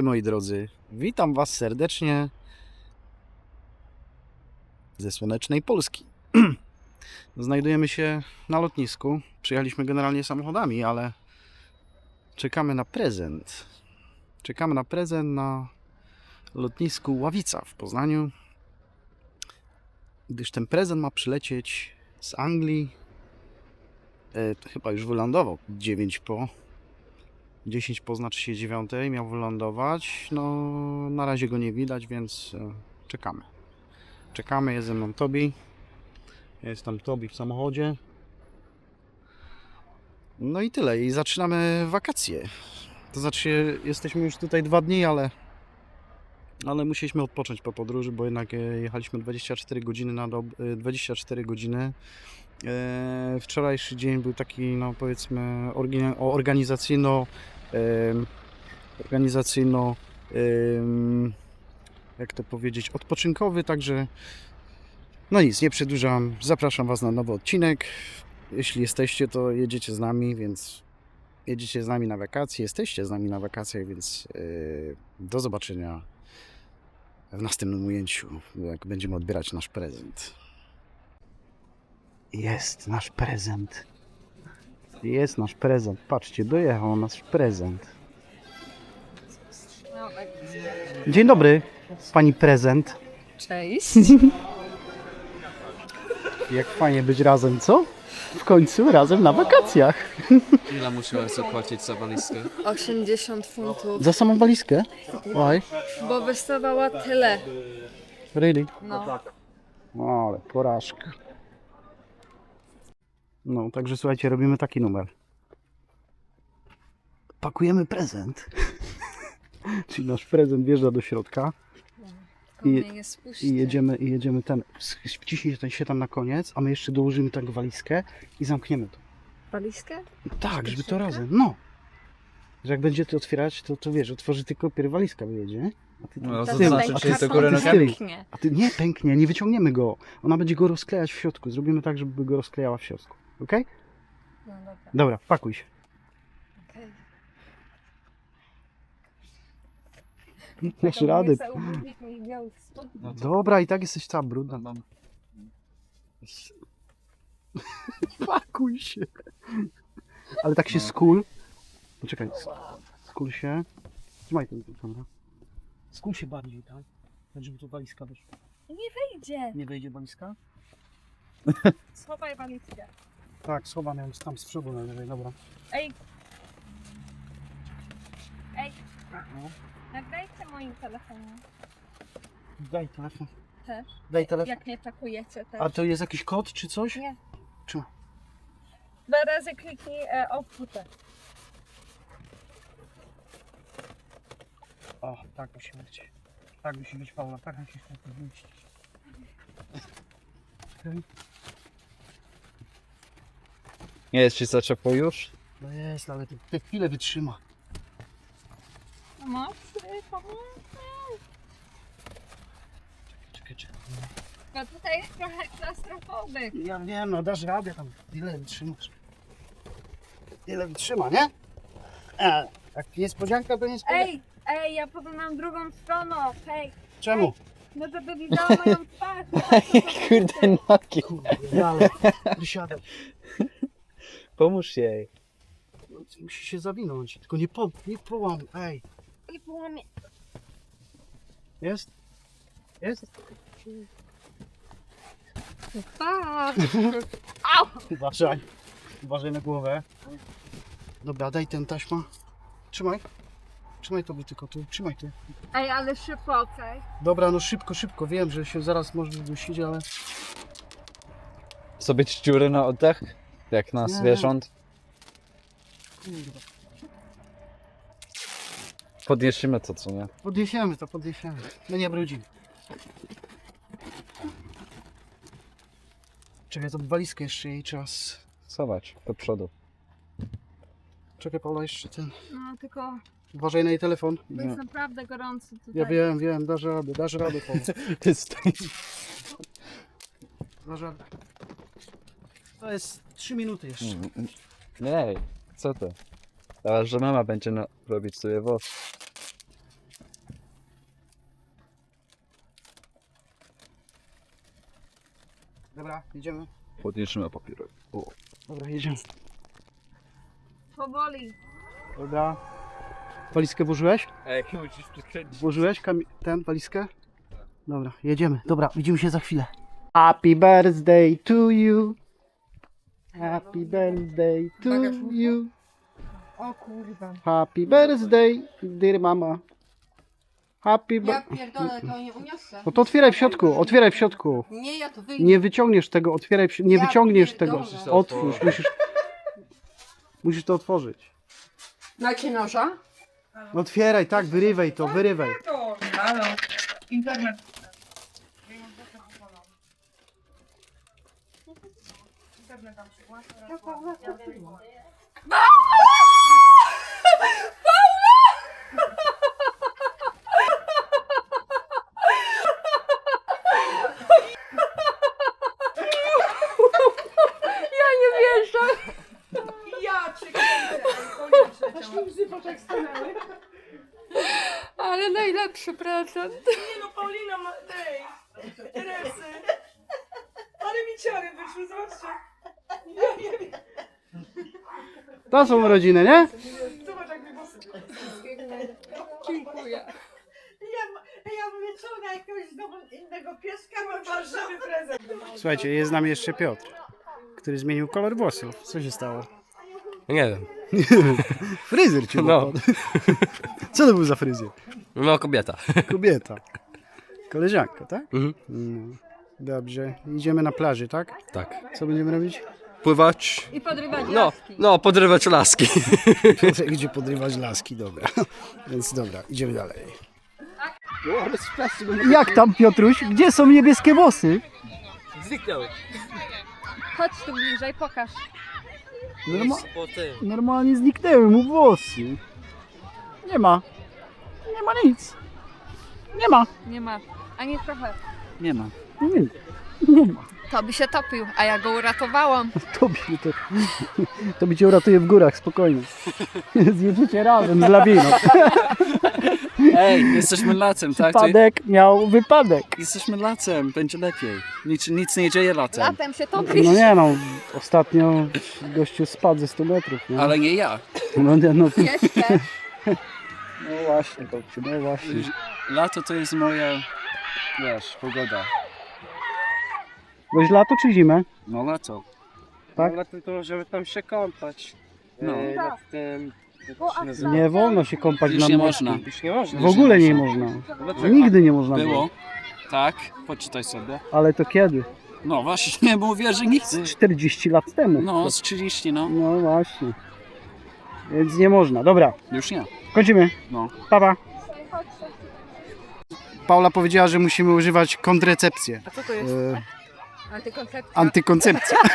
dobry moi drodzy. Witam Was serdecznie ze słonecznej Polski. Znajdujemy się na lotnisku. Przyjechaliśmy generalnie samochodami, ale czekamy na prezent. Czekamy na prezent na lotnisku Ławica w Poznaniu. Gdyż ten prezent ma przylecieć z Anglii. E, chyba już wylądował 9 po. 10 po znaczy się 9 miał wylądować. No, na razie go nie widać, więc e, czekamy. Czekamy, jest ze mną Tobi. Jest tam Tobi w samochodzie. No i tyle. I zaczynamy wakacje. To znaczy, jesteśmy już tutaj dwa dni, ale, ale musieliśmy odpocząć po podróży, bo jednak e, jechaliśmy 24 godziny na dob- e, 24 godziny. E, Wczorajszy dzień był taki, no powiedzmy, organizacyjno, organizacyjno, jak to powiedzieć, odpoczynkowy, także no nic, nie przedłużam. Zapraszam Was na nowy odcinek. Jeśli jesteście, to jedziecie z nami, więc jedziecie z nami na wakacje, jesteście z nami na wakacjach, więc yy, do zobaczenia w następnym ujęciu, jak będziemy odbierać nasz prezent. Jest nasz prezent. Jest nasz prezent. Patrzcie, dojechał nasz prezent. Dzień dobry, pani prezent. Cześć. Jak fajnie być razem, co? W końcu razem na wakacjach. Ile musiałem zapłacić za walizkę? 80 funtów, Za samą walizkę? Why? bo wystawała tyle. Really? No. No, ale porażka. No, także słuchajcie, robimy taki numer. Pakujemy prezent. Czyli nasz prezent wjeżdża do środka To I- i jedziemy, i jedziemy ten, wciśnij ten się tam na koniec, a my jeszcze dołożymy tak walizkę i zamkniemy to. Walizkę? Tak, żeby to razem, no. Że jak będziecie otwierać, to, to wiesz, otworzy tylko pierw walizka wyjedzie? A ty, No, to znaczy, czy ty- jest ty tyłu. Pęknie. A ty nie pęknie, nie wyciągniemy go. Ona będzie go rozklejać w środku. Zrobimy tak, żeby go rozklejała w środku. Ok? No dobra. Dobra, pakuj się. okej. Dasz To rady. spodni. Dobra, i tak jesteś cała brudna. Mam Pakuj się. Ale tak się No. skul. Poczekaj. sk- Skul się. Trzymaj ten kamera. Skul się bardziej, tak? Tak, żeby tu walizka wyszła. Idzie. Nie wejdzie walizka? Schowaj walizkę. Tak, schowane jest tam z przodu najwyżej, dobra. Ej. Ej, No. nagrajcie moim telefonem. Daj telefon. Też. Daj telefon. Jak mnie pakujecie też. A to jest jakiś kod czy coś? Nie. Czy... Dwa razy kliknij e, outputę. O, tak musi być. Tak musi być Paula, tak musi się być. Czekaj. Nie jest ci za ciepło już? No jest, ale te, te chwilę wytrzyma. Pomocy, pomocy. Czekaj, czekaj. Bo tutaj jest trochę klaustrofobyk. Ja wiem, no dasz radę tam. Ile wytrzymasz? Ile wytrzyma, nie? E, jak niespodzianka, to niespodzianka. Ej, ej, ja poglądam drugą stroną, hej. Czemu? No żeby widziała moją twarz. Kurde nogi. Kurde, ale wysiadam. Pomóż jej. No, Musi się zawinąć, tylko nie, po, nie połam. Ej, I połamie. jest? Jest? Tak. Uważaj. Uważaj na głowę. Dobra, daj ten taśma. Trzymaj. Trzymaj to tylko tu, trzymaj tu. Ej, ale szybko, okej? Dobra, no szybko, szybko. Wiem, że się zaraz może dusić, ale... Sobie ci na oddech? Jak na Nie. zwierząt? Kurwa. Podniesiemy to, co nie? Podniesiemy to, podniesiemy. No nie brudzimy. Czekaj, to walizkę jeszcze jej czas. Zobacz, do przodu. Czekaj, Paula, jeszcze ten... No tylko Uważaj na jej telefon. to jest naprawdę gorąco tutaj. Ja wiem, wiem, dasz radę, dasz radę, Paula. Ty stoi. Dasz radę. To jest 3 minuty jeszcze. Mm, mm. Ej, co to? Teraz, że mama będzie no, robić sobie włosy. Dobra, jedziemy. Podniesiemy papierek. O. Dobra, jedziemy. Powoli. Dobra. Walizkę włożyłeś? Ej, musisz przykręcić. Włożyłeś kami- ten walizkę? Tak. Dobra, jedziemy. Dobra, widzimy się za chwilę. Happy birthday to you. Happy birthday to you. O kurwa. Happy birthday, dear mama. Happy Ja birthday. pierdolę, to nie uniosę. No to otwieraj w środku, otwieraj w środku. Nie, ja to wyjdę. Nie wyciągniesz tego, otwieraj, w, nie Ja wyciągniesz tego. pierdolę. To Otwórz, otworzyć. musisz. Musisz to otworzyć. Macie noża? No otwieraj, tak, wyrywaj to, wyrywaj. Halo. Internet. Ja nie wierzę. Ja cię Ale najlepszy prezent. Nie no, Paulina ma tej, Teresy. Ale mi ciary wyszły, zobaczcie. Ja nie wiem, To są rodziny, nie? zobacz jak mi włosy. Dziękuję. Ja, ja mówię, co na jakiegoś znowu innego pieska mam Warszawy prezent. Słuchajcie, jest z nami jeszcze Piotr, który zmienił kolor włosów. Co się stało? Nie wiem. Fryzjer cię No. Co to był za fryzjer? No kobieta. Kobieta. Koleżanka, tak? Mhm. No. Dobrze. Idziemy na plaży, tak? Tak. Co będziemy robić? Pływać. I podrywać No, laski. no, podrywać laski. Gdzie podrywać laski, dobra. Więc dobra, idziemy dalej. Jak tam, Piotruś? Gdzie są niebieskie włosy? Zniknął. Chodź tu bliżej, pokaż. Norma normalnie zniknęły mu włosy. Nie ma. Nie ma nic. Nie ma. Nie ma. Ani trochę. Nie ma. Nie, nie ma. To by się topił, a ja go uratowałam. Tobie to, to by cię uratuje w górach, spokojnie. Zjedziecie razem z lawiną. Ej, jesteśmy lacem, tak? To Wypadek miał wypadek. jesteśmy lacem, będzie lepiej. Nic, nic nie dzieje latem. Latem się topisz. No nie no, ostatnio gościu spadł ze 100 metrów. Nie? Ale nie ja. No, nie, no, Jeszcze. no właśnie, Kopciu, no właśnie. Lato to jest moja, wiesz, pogoda. Byś lato czy zimę? No lato. Tak? Ale tylko, żeby tam się kąpać. No. E, nad tym, jak Bo to się nazywa? Nie wolno się kąpać Już na nie morzu. można. Już nie można. W ogóle nie można. Dlaczego? Nigdy nie można Było. Tak, poczytaj sobie. Ale to kiedy? No właśnie, mówię, że nie chcę. 40 lat temu. No, z 30, no. No właśnie. Więc nie można. Dobra, Już nie. kończymy. No. Papa. Paula powiedziała, że musimy używać kontracepcji. A co to jest? Antykoncepcja. antykoncepcja.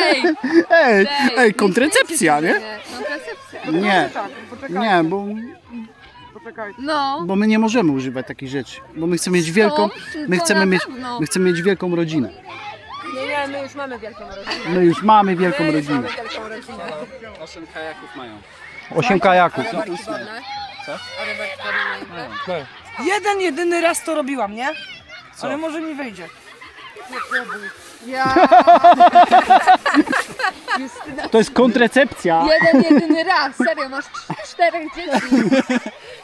Ej! Ej, Ej, ej, kontracepcja, nie? Kontracepcja. Nie, Tak, poczekaj, nie, bo, poczekaj. No. bo my nie możemy używać takich rzeczy. Bo my chcemy mieć wielką, my to chcemy na mieć, pewno. my chcemy mieć wielką rodzinę. Nie, nie, my już mamy wielką rodzinę. My już mamy wielką My już rodzinę. mamy wielką rodzinę. Osiem kajaków mają. Osiem kajaków. Wodne? A rowerki wodne mają? Jeden, jedyny raz to robiłam, nie? Ale może mi wyjdzie. Ja. To jest kontracepcja. Jeden, jedyny raz. Serio, masz cz- czterech dzieci.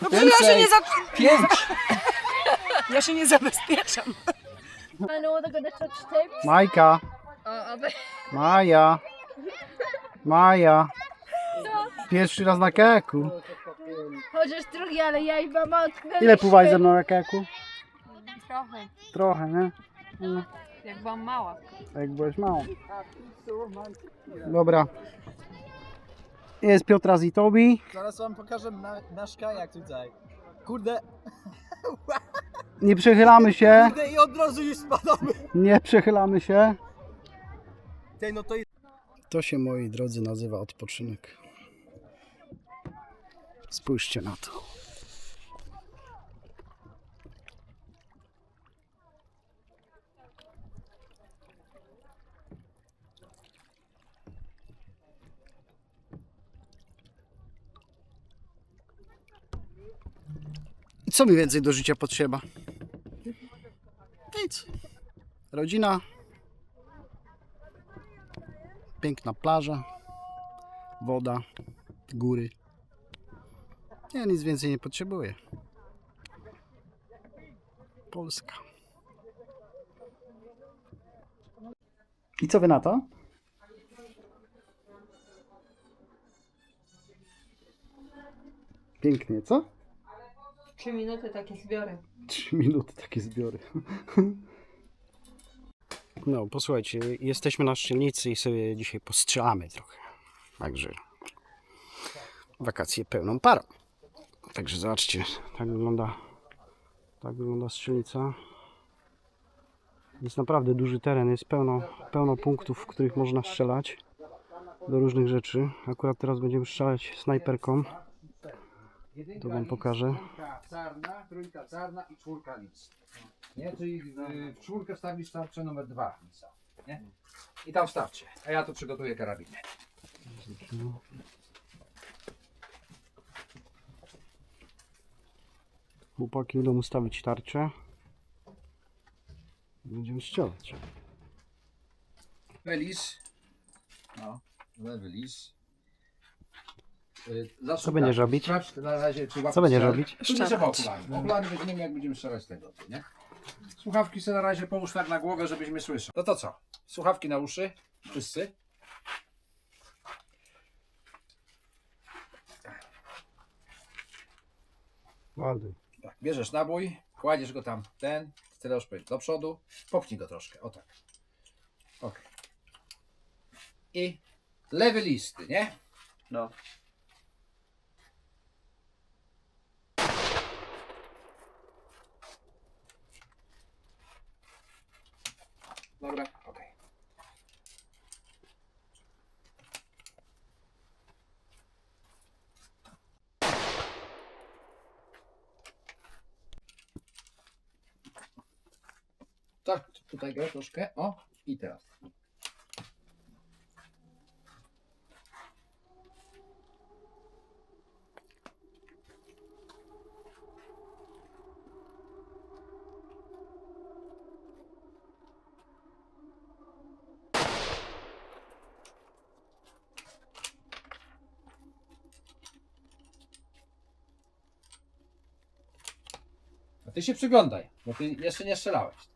No to ja się nie za... Pięć! Ja się nie zabezpieczam. I know they're gonna touch tips. Majka, O, oby. Maja, Maja. Pierwszy raz na kajaku. Chociaż drugi, ale ja i mama odknęliśmy. Ile pływałeś ze mną na kajaku? Trochę. Trochę, nie? No, Jak byłam mała. jak byłeś mało. Dobra. Jest Piotras i Tobi. Zaraz wam pokażę na, nasz kajak tutaj. Kurde, Nie przechylamy się. kurde i od razu już spadamy. Nie przechylamy się. Tej, no to jest... To się, moi drodzy, nazywa odpoczynek. Spójrzcie na to. Co mi więcej do życia potrzeba? nic. Rodzina. Piękna plaża. Woda. Góry. Ja nic więcej nie potrzebuję. Polska. I co wy na to? Pięknie, co? Trzy minuty takie zbiory. 3 minuty takie zbiory. No, posłuchajcie, jesteśmy na szczelnicy i sobie dzisiaj postrzelamy trochę. Także wakacje pełną parą. Także zobaczcie, tak wygląda tak wygląda strzelnica. Jest naprawdę duży teren, jest pełno, pełno punktów, w których można strzelać do różnych rzeczy. Akurat teraz będziemy strzelać snajperką. To wam pokażę. Trójka czarna, trójka czarna i czwórka list. Nie? Czyli y, w czwórkę wstawisz tarczę numer dwa lisa. Nie? I tam starcie. A ja tu przygotuję karabiny. Chłopaki będą ustawić tarczę. Będziemy strzelać. Lewy lis. No, lewy lis. Y, zacznij Co będziesz tak. robić? Sprawdź na razie, czy Co będziesz robić? Tu nie trzeba okulary. Okulary weźmiemy jak będziemy strzelać tego, nie? Słuchawki sobie na razie połóż tak na głowę, żebyś mnie słyszał. No to co? Słuchawki na uszy? Wszyscy? Ładny. Tak, bierzesz nabój, kładziesz go tam, ten, tyle powiedzieć, do przodu, popchnij go troszkę, o tak. Ok. I lewy listy, nie? No. Dobra, ok. Tak, tutaj go troszkę, o, i teraz. A ty się przyglądaj, bo ty jeszcze nie strzelałeś.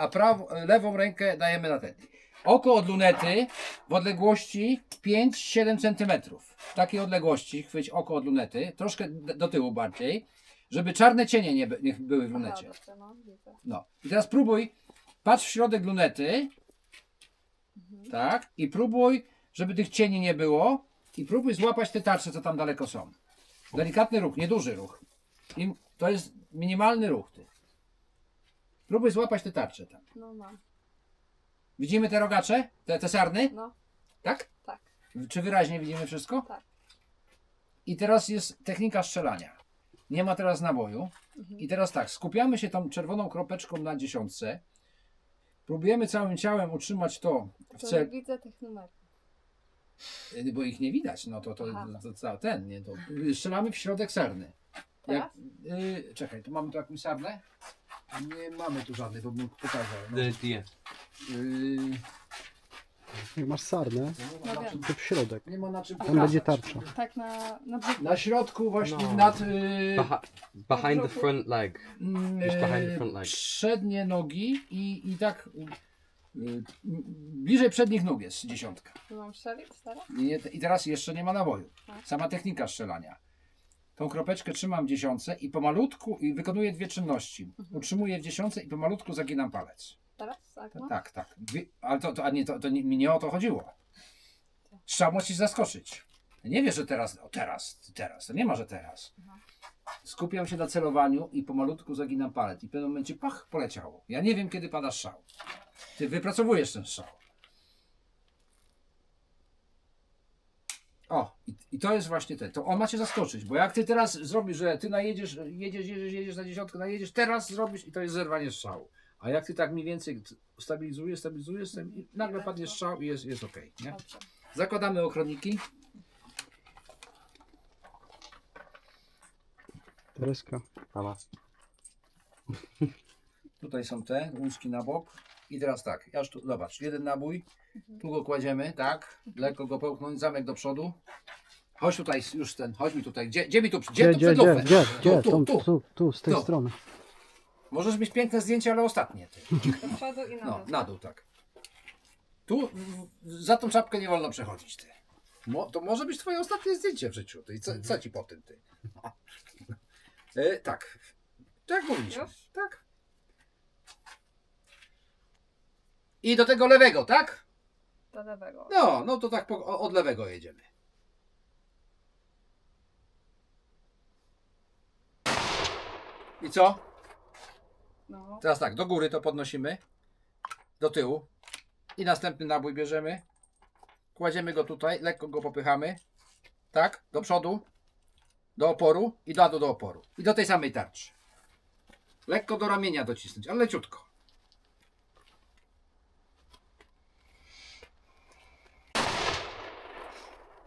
A praw, lewą rękę dajemy na ten. Oko od lunety w odległości 5-7 cm. W takiej odległości chwyć oko od lunety, troszkę do tyłu bardziej, żeby czarne cienie nie, by, nie były w lunecie. No. I teraz próbuj, patrz w środek lunety. Tak. I próbuj, żeby tych cieni nie było. I próbuj złapać te tarcze, co tam daleko są. Delikatny ruch, nieduży ruch. I to jest minimalny ruch. Ty. Próbuj złapać te tarcze tam. No mam. Widzimy te rogacze? Te, te sarny? No. Tak? Tak. Czy wyraźnie widzimy wszystko? Tak. I teraz jest technika strzelania. Nie ma teraz naboju. I teraz tak, skupiamy się tą czerwoną kropeczką na dziesiątce. Próbujemy całym ciałem utrzymać to w To nie widzę tych numerów. y, bo ich nie widać. No to, to, Aha. to, to ten, nie, to y, strzelamy w środek sarny. Jak, y, czekaj, tu mamy tu jakąś sarnę? Nie mamy tu żadnej, bo bym pokazał. No. Y, Jak masz sarnę, nie, ma No na czym, to w środek. nie ma na czym Tam pokazać. będzie tarcza. Tak na, na. Na środku właśnie No. nad... Y, Behi- behind the front leg. Just behind the front leg. Przednie nogi i, i tak y, y, bliżej przednich nóg jest dziesiątka. Tu mam strzelić teraz? I, nie- I teraz jeszcze nie ma naboju. Sama technika strzelania. Tą kropeczkę trzymam w dziesiątce i pomalutku i wykonuję dwie czynności. Utrzymuję w dziesiątce i pomalutku zaginam palec. Teraz? Tak, no. Tak, tak. Dwie, ale to, to, a nie, to, to nie, mi nie o to chodziło. Strzał musi zaskoczyć. Nie wiesz, że teraz, o teraz, teraz. To nie ma, że teraz. Skupiam się na celowaniu i pomalutku zaginam palec. I w pewnym momencie pach, poleciało. Ja nie wiem, kiedy pada strzał. Ty wypracowujesz ten strzał. O, i, i to jest właśnie te. To on ma cię zaskoczyć, bo jak ty teraz zrobisz, że ty najedziesz, jedziesz, jedziesz, jedziesz na dziesiątkę, najedziesz, teraz zrobisz i to jest zerwanie strzału. A jak ty tak mniej więcej stabilizujesz, stabilizujesz, i nagle padnie strzał i jest, jest ok. Nie? Zakładamy ochroniki. Tereska. Tutaj są te łóżki na bok. I teraz tak, ja już tu, zobacz, jeden nabój, tu go kładziemy, tak, lekko go połknąć, zamek do przodu. Chodź tutaj, już ten, chodź mi tutaj, gdzie, gdzie mi tu, gdzie, tu przed lufę? gdzie, tu, tu, tu. tu, tu, z tej Tu. strony. Możesz mieć piękne zdjęcie, ale ostatnie. Ty. Do przodu i na No, dół. na dół, tak. Tu, w- za tą czapkę nie wolno przechodzić, ty. Mo, to może być twoje ostatnie zdjęcie w życiu, ty. I Co, co ci po tym, ty? E, tak. Tak mówiliśmy. Już? Tak. I do tego lewego, tak? Do lewego. No, no to tak po, o- od lewego jedziemy. I co? No. Teraz tak, do góry to podnosimy. Do tyłu. I następny nabój bierzemy. Kładziemy go tutaj, lekko go popychamy. Tak, do przodu. Do oporu i do, do oporu. I do tej samej tarczy. Lekko do ramienia docisnąć, ale leciutko.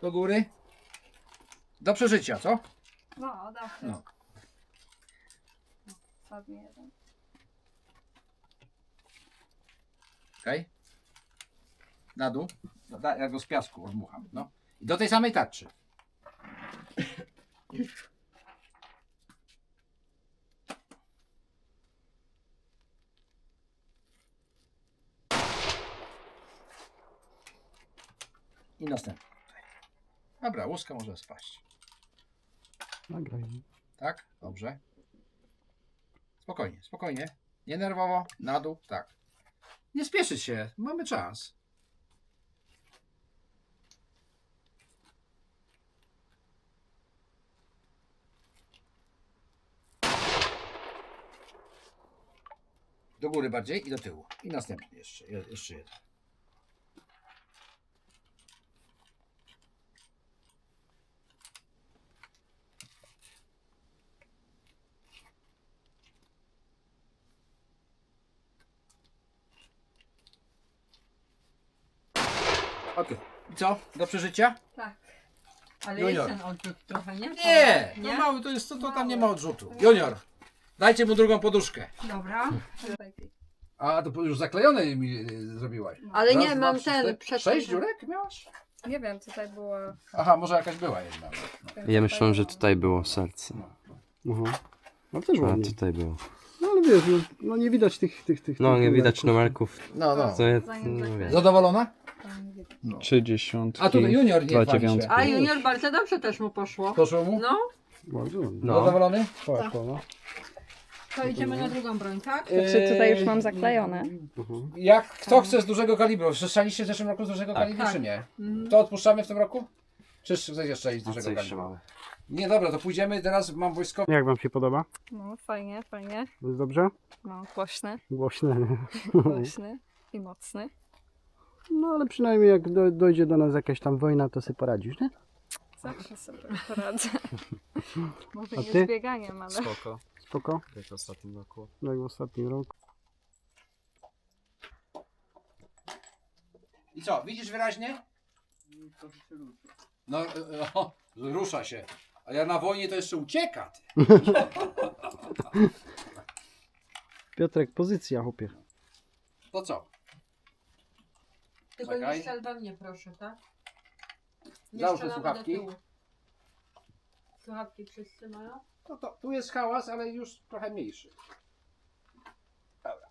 Do góry. Do przeżycia, co? No, dobrze. No. Ostatni jeden. Okej. Na dół. No, da- Ja go z piasku odmucham. No. I do tej samej tarczy. I następny. Dobra, łuska może spaść. Nagraj. Tak? Dobrze. Spokojnie, spokojnie. Nie nerwowo, na dół, tak. Nie spieszyć się, mamy czas. Do góry bardziej i do tyłu. I następny jeszcze, je- jeszcze jeden. Okej. I co? Do przeżycia? Tak. Ale Junior. jest ten odrzut trochę, nie? Nie! No mały to jest, to, to tam nie ma odrzutu. Junior, dajcie mu drugą poduszkę. Dobra. A to już zaklejone mi y, zrobiłaś. Ale Raz, nie, dwa, mam trzy, ten cztery. Sześć dziurek miałaś? Nie wiem, tutaj było... Aha, może jakaś była jedna. Ja myślałem, że tutaj było serce. Mhm. No też A ładnie. tutaj było. No ale wiesz, no, no nie widać tych, tych, tych No, tych nie widać numerków. No, no. To jest, Zanim no wiesz. Zadowolona? Trzy dziesiątki. A tutaj junior nie dziewiątki. A junior bardzo dobrze też mu poszło. Poszło mu? No, Bardzo ładnie. No. Zadowolony? Poszło, no. to idziemy na drugą broń, tak? Znaczy tutaj już mam zaklejone. Mhm. Jak kto chce z dużego kalibru? Strzeliście w zeszłym roku z dużego kalibru, Tak. czy nie? Mhm. To odpuszczamy w tym roku? Czy chcecie strzelić z A co dużego jeszcze kalibru? mamy? Nie, dobra, to pójdziemy. Teraz mam wojskowy. Jak wam się podoba? No, fajnie, fajnie. Jest dobrze? No, głośny, Głośne. głośny i mocny. No ale przynajmniej jak do, dojdzie do nas jakaś tam wojna, to sobie poradzisz, nie? Zawsze sobie poradzę. Może A nie ty? z bieganiem, ale... Spoko, Spoko? jak w ostatnim roku. Jak w ostatnim roku. I co, widzisz wyraźnie? No, e, o, rusza się. A ja na wojnie to jeszcze ucieka. Ty. Piotrek, pozycja, chłopie. To co? Tylko Czekaj. nie strzel we mnie, proszę, tak? Nie Załóż te strzelamy do słuchawki. tyłu. Słuchawki wszyscy mają? No to tu jest hałas, ale już trochę mniejszy. Dobra.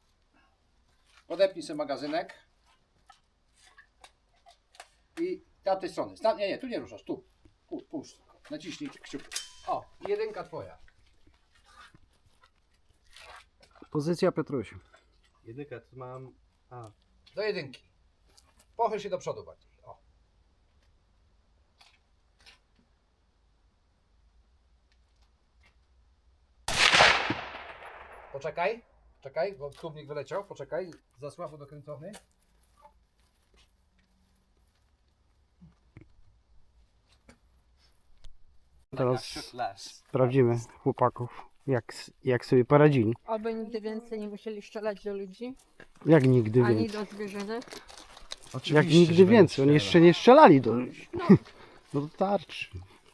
Podepnij sobie magazynek. I tamtej strony. Nie, nie, tu nie ruszasz, tu. Pu- Puść. tylko. Naciśnij kciuk. O, i jedynka twoja. Pozycja Piotruś. Jedynkę tu mam... A, Do jedynki. Pochyl się do przodu bardziej. O. Poczekaj. Czekaj, bo kubnik wyleciał. Poczekaj. Za słabo dokręcony. Teraz sprawdzimy chłopaków. Jak, jak sobie poradzili? Oby nigdy więcej nie musieli strzelać do ludzi, Jak nigdy ani więcej. do zwierzynek. Jak nigdy więcej. Oni jeszcze nie strzelali do ludzi. No to tarczy.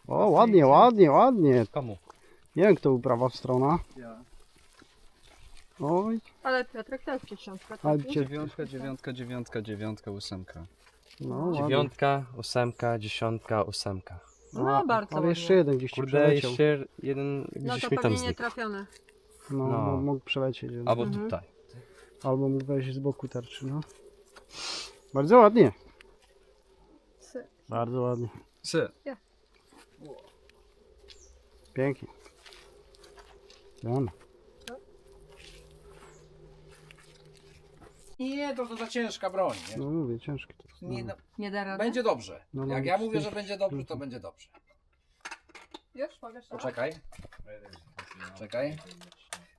O, ładnie, ładnie, ładnie. Komu? Nie wiem, kto był prawa strona. Oj, Ale Piotrek też dziesiątka. ale cię... Dziewiątka, dziewiątka, dziewiątka, dziewiątka, ósemka. No, ładnie. Dziewiątka, ósemka, dziesiątka, ósemka. No, bardzo Ale jeszcze ładnie. jeden gdzieś ci Kurde, przeleciał. jeszcze jeden No gdzieś to mi tam pewnie nie znikł. trafione. No, No. no. mógł przelecieć. jeden. Albo Mhm. tutaj. Albo mógł wejść z boku tarczy, no. Bardzo ładnie. Sy. Bardzo ładnie. Sy. Pięknie. Damy. Nie, to, to za ciężka broń. Nie? No mówię, ciężkie to jest. Nie, No. Nie da rady. będzie dobrze. No, no, Jak ja mówię, że będzie dobrze, to będzie dobrze. Już mogę strzelać? Poczekaj. Czekaj.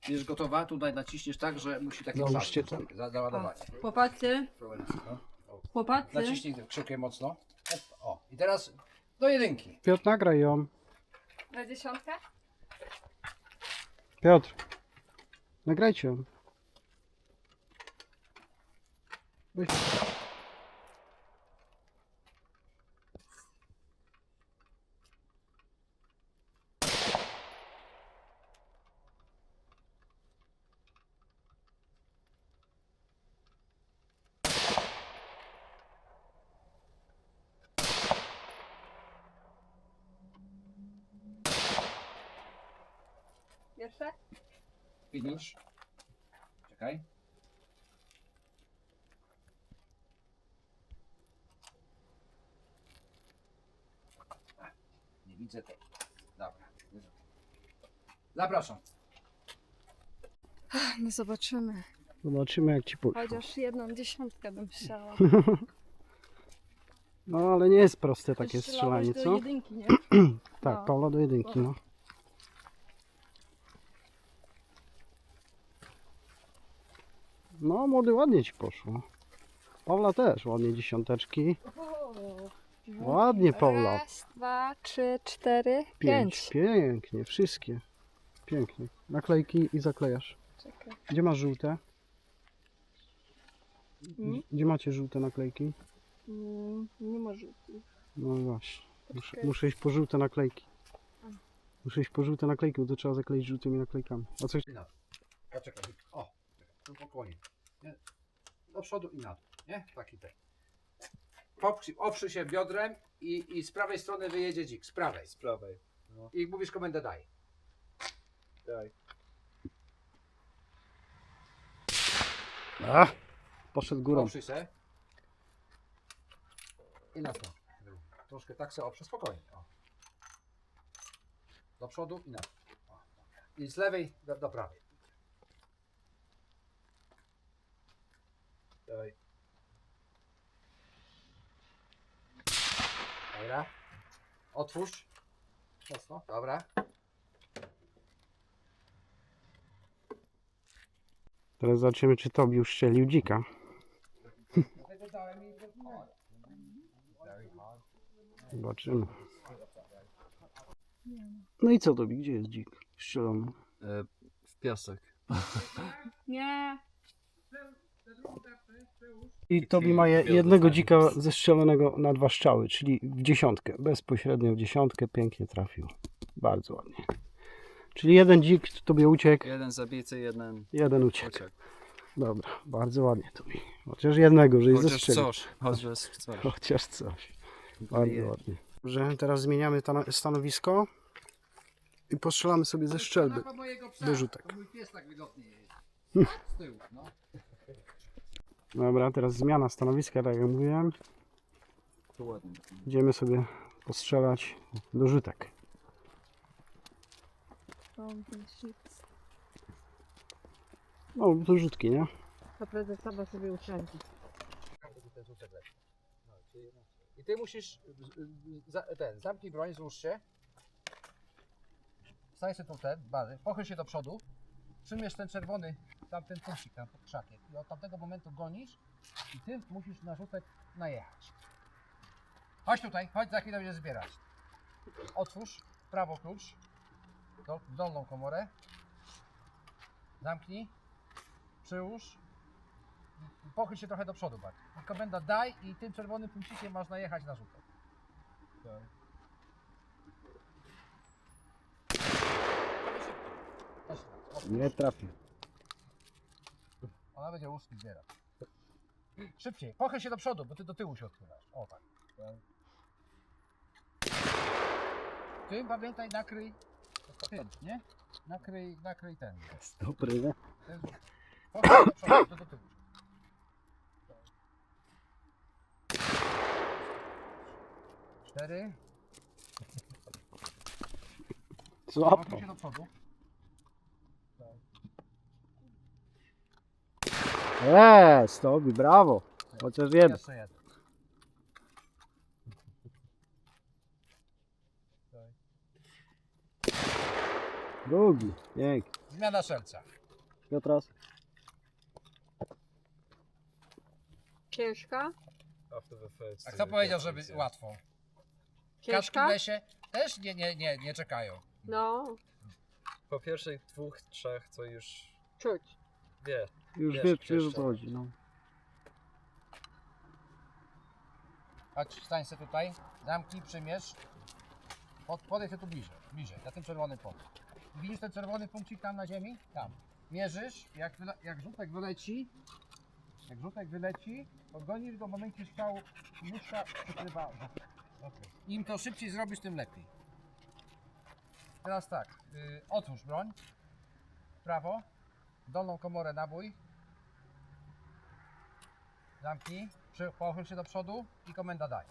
Jest gotowa? Tutaj naciśniesz tak, że musi taki Załóżcie czas. to. Za załadowanie. Chłopacy, chłopacy. Naciśnij krzykiem mocno. O, i teraz do jedynki. Piotr, nagraj ją. Na dziesiątkę? Piotr. Nagrajcie ją. Weź. Jeszcze? Finish. Czekaj. Nie widzę tej. Dobra. Zapraszam. No zobaczymy. Zobaczymy jak ci pójdzie. Chociaż jedną dziesiątkę bym chciała. No ale nie jest proste takie Strzelałeś strzelanie, do co? jedynki, nie? Tak, No. Paula do jedynki, no. No, młody ładnie ci poszło. Paula też, ładnie dziesiąteczki. Ładnie, Paula. Raz, dwa, trzy, cztery, Pięć. pięć. Pięknie, wszystkie. Pięknie. Naklejki i zaklejasz. Czekaj. Gdzie masz żółte? Mm. Gdzie macie żółte naklejki? Mm, nie może. No właśnie. Muszę, muszę iść po żółte naklejki. Muszę iść po żółte naklejki, bo to trzeba zakleić żółtymi naklejkami. A coś Poczekaj. O, tu pokłonie. Nie? Do przodu i na dół. Nie? Taki ten. Poprzy, oprzy się biodrem i, i z prawej strony wyjedzie dzik. Z prawej. Z prawej. I mówisz komendę daj. Daj. A, poszedł górą. Oprzy się. I na to. Troszkę tak se oprze, spokojnie. O. Do przodu i na dół. O, dobra. I z lewej do, do prawej. Daj. Dobra. Otwórz. Mocno. Dobra. Teraz zobaczymy, czy Tobi już strzelił dzika. Zobaczymy. No i co Tobi, gdzie jest dzik? Strzelony. E, w piasek. Nie. I Tobi ma je, jednego dzika zestrzelonego na dwa strzały, czyli w dziesiątkę. Bezpośrednio w dziesiątkę pięknie trafił. Bardzo ładnie. Czyli jeden dzik Tobie uciekł, Jeden zabity, jeden jeden uciekł. uciekł. Dobra, bardzo ładnie Tobi. Chociaż jednego, że Chociaż zestrzelił. coś, chociaż coś. Chociaż coś. Bardzo ładnie. Dobrze, teraz zmieniamy tana- stanowisko i postrzelamy sobie ze strzelby. Kanapa mojego psa. do rzutek. To mój pies tak wygodnie jest. Z tyłu, no. Dobra, teraz zmiana stanowiska, tak jak mówiłem. Idziemy postrzelać do rzutek. No, to rzutki, nie? To prezesowa sobie usiądzie. I ty musisz, za, ten, zamknij broń, złóż się. Stań sobie tu ten, bazy, pochyl się do przodu. Przymiesz ten czerwony, tamten punkcik tam pod krzakiem. I od tamtego momentu gonisz i ty musisz na rzutek najechać. Chodź tutaj, chodź, za chwilę będziesz zbierać. Otwórz prawo klucz, do, w dolną komorę. Zamknij. Przyłóż. I Pochyl się trochę do przodu bardziej. Komenda daj i tym czerwonym punkcikiem masz najechać na rzutek. Nie trafił. Ona będzie łuski zbierać. Szybciej. Pochyl się do przodu, bo ty do tyłu się odchylasz. O tak. Tym pamiętaj nakryj tym, nie? Nakryj, nakryj ten. Dobry, nie? Ten. Pochyl się do przodu, to do tyłu. Cztery. Złapał. Się do przodu. Eee, Stobi, brawo. Chociaż jeden. Jeszcze jeden. Drugi. Pięknie. Zmiana szelca. Piotras? Ciężka? A kto powiedział, żeby łatwo? Kaczki w Ciężka? lesie też nie, nie, nie, nie czekają. No, Po pierwszych dwóch, trzech, co już czuć. wie. Już Wiesz, wiesz, wiesz, o co. chodzi, no. Chodź, stań się tutaj, zamknij, przymierz. Pod, podejdź się tu bliżej, bliżej, na tym czerwonym punkcie. Widzisz ten czerwony punkcik tam na ziemi? Tam. Mierzysz, jak, jak rzutek wyleci, jak rzutek wyleci, to gonisz go w momencie strzału muszka przykrywa. Okay. Im to szybciej zrobisz, tym lepiej. Teraz tak, y, otwórz broń. Prawo, dolną komorę nabój. Zamknij, przy, pochyl się do przodu i komenda daj.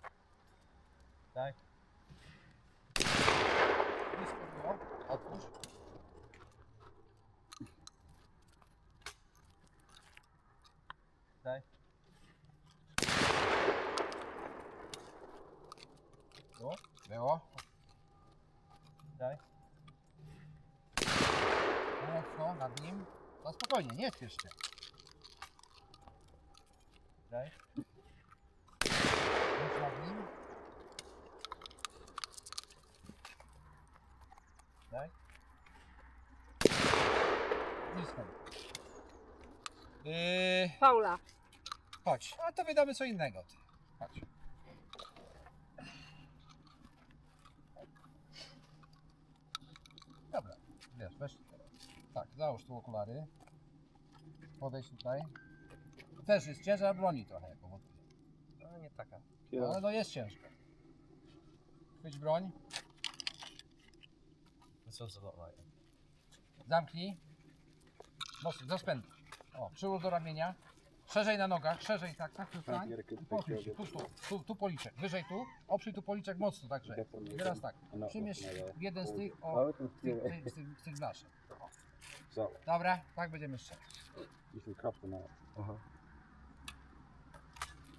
Blisko było, otwórz. Daj. Było? Było. Daj. Mocno nad nim. No spokojnie, nie śpiesz się. Daj. Nic nad nim. Daj. Blisko. Yy, Paula. chodź. A to wydamy co innego. Ty. Chodź. Dobra, wiesz, weź. Tak, załóż tu okulary. Podejdź tutaj. Też jest ciężar broni trochę, jak powoduje. No nie taka. Ale no jest ciężko. Chwyć broń, Co za dobra. zamknij. Mocno, zaspędź. O, przyłóż do ramienia. Szerzej na nogach, szerzej, tak, tak, przestań. I pochyl się, tu, tu, tu, tu policzek, wyżej tu, oprzyj tu policzek mocno, także. I teraz tak, przymierz jeden z tych, o, z tych, tych, z tych, z tych blaszek. O. Dobra, tak będziemy strzelać.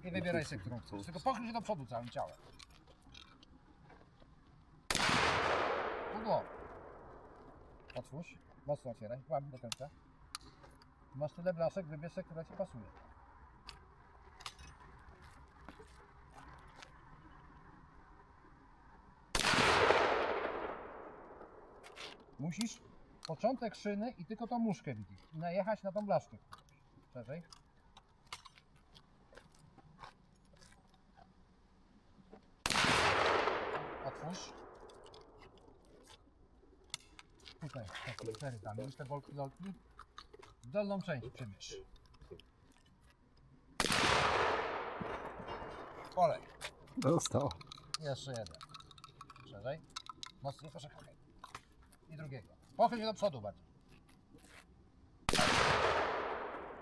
I wybieraj sobie, którą chcesz. Tylko pochyl się do przodu całym ciałem. Pudło. Otwórz. Mocno otwieraj. Łam do końca. Masz tyle blaszek, wybierz sobie, która ci pasuje. Musisz początek szyny i tylko tą muszkę widzieć. I najechać na tą blaszkę. Szerzej. Otwórz. Tutaj, takie cztery tam. Widzisz te bolki, lolki? Dolną część przymierz. Olej. Dostał. Jeszcze jeden. Szerzej. Mocniej, proszę. I drugiego. Pochyl się do przodu bardziej.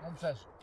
No przeżył.